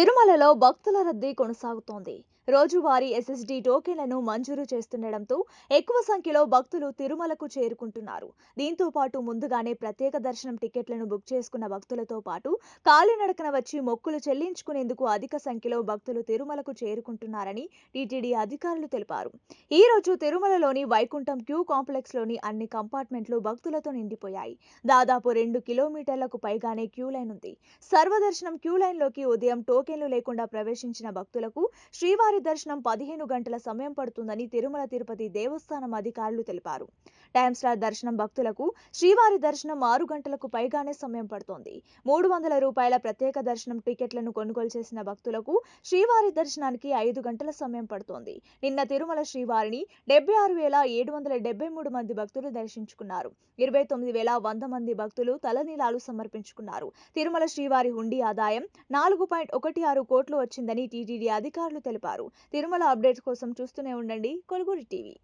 తిరుమలలో భక్తుల రద్దీ కొనసాగుతోంది. రోజువారీ ఎస్ఎస్డి టోకెన్లను మంజూరు చేస్తుండటంతో ఎక్కువ సంఖ్యలో భక్తులు తిరుమలకు చేరుకుంటున్నారు. దీంతో పాటు ముందుగానే ప్రత్యేక దర్శనం టికెట్లను బుక్ చేసుకున్న భక్తులతో పాటు కాలినడకన వచ్చి మొక్కులు చెల్లించుకునేందుకు అధిక సంఖ్యలో భక్తులు తిరుమలకు చేరుకుంటున్నారని టీటీడీ అధికారులు తెలిపారు. ఈ రోజు తిరుమలలోని వైకుంఠం క్యూ కాంప్లెక్స్లోని అన్ని కంపార్ట్మెంట్లు భక్తులతో నిండిపోయాయి. దాదాపు రెండు కిలోమీటర్లకు పైగానే క్యూ లైన్ ఉంది. సర్వదర్శనం క్యూ లైన్లోకి ఉదయం టోకెన్లు లేకుండా ప్రవేశించిన భక్తులకు శ్రీవారి దర్శనం పదిహేను గంటల సమయం పడుతుందని తిరుమల తిరుపతి దేవస్థానం అధికారులు తెలిపారు. టైమ్ స్లాట్ దర్శనం భక్తులకు శ్రీవారి దర్శనం ఆరు గంటలకు పైగానే సమయం పడుతోంది. మూడు వందల రూపాయల ప్రత్యేక దర్శనం టికెట్లను కొనుగోలు చేసిన భక్తులకు శ్రీవారి దర్శనానికి ఐదు గంటల సమయం పడుతోంది. నిన్న తిరుమల శ్రీవారిని డెబ్బై ఆరు వేల ఏడు వందల డెబ్బై మూడు మంది భక్తులు దర్శించుకున్నారు. ఇరవై తొమ్మిది వేల వంద మంది భక్తులు తలనీలాలు సమర్పించుకున్నారు. తిరుమల శ్రీవారి హుండీ ఆదాయం నాలుగు పాయింట్ ఒకటి ఆరు కోట్లు వచ్చిందని టీటీడీ అధికారులు తెలిపారు. తిరుమల అప్డేట్స్ కోసం చూస్తూనే ఉండండి. కొలుగురి టీవీ.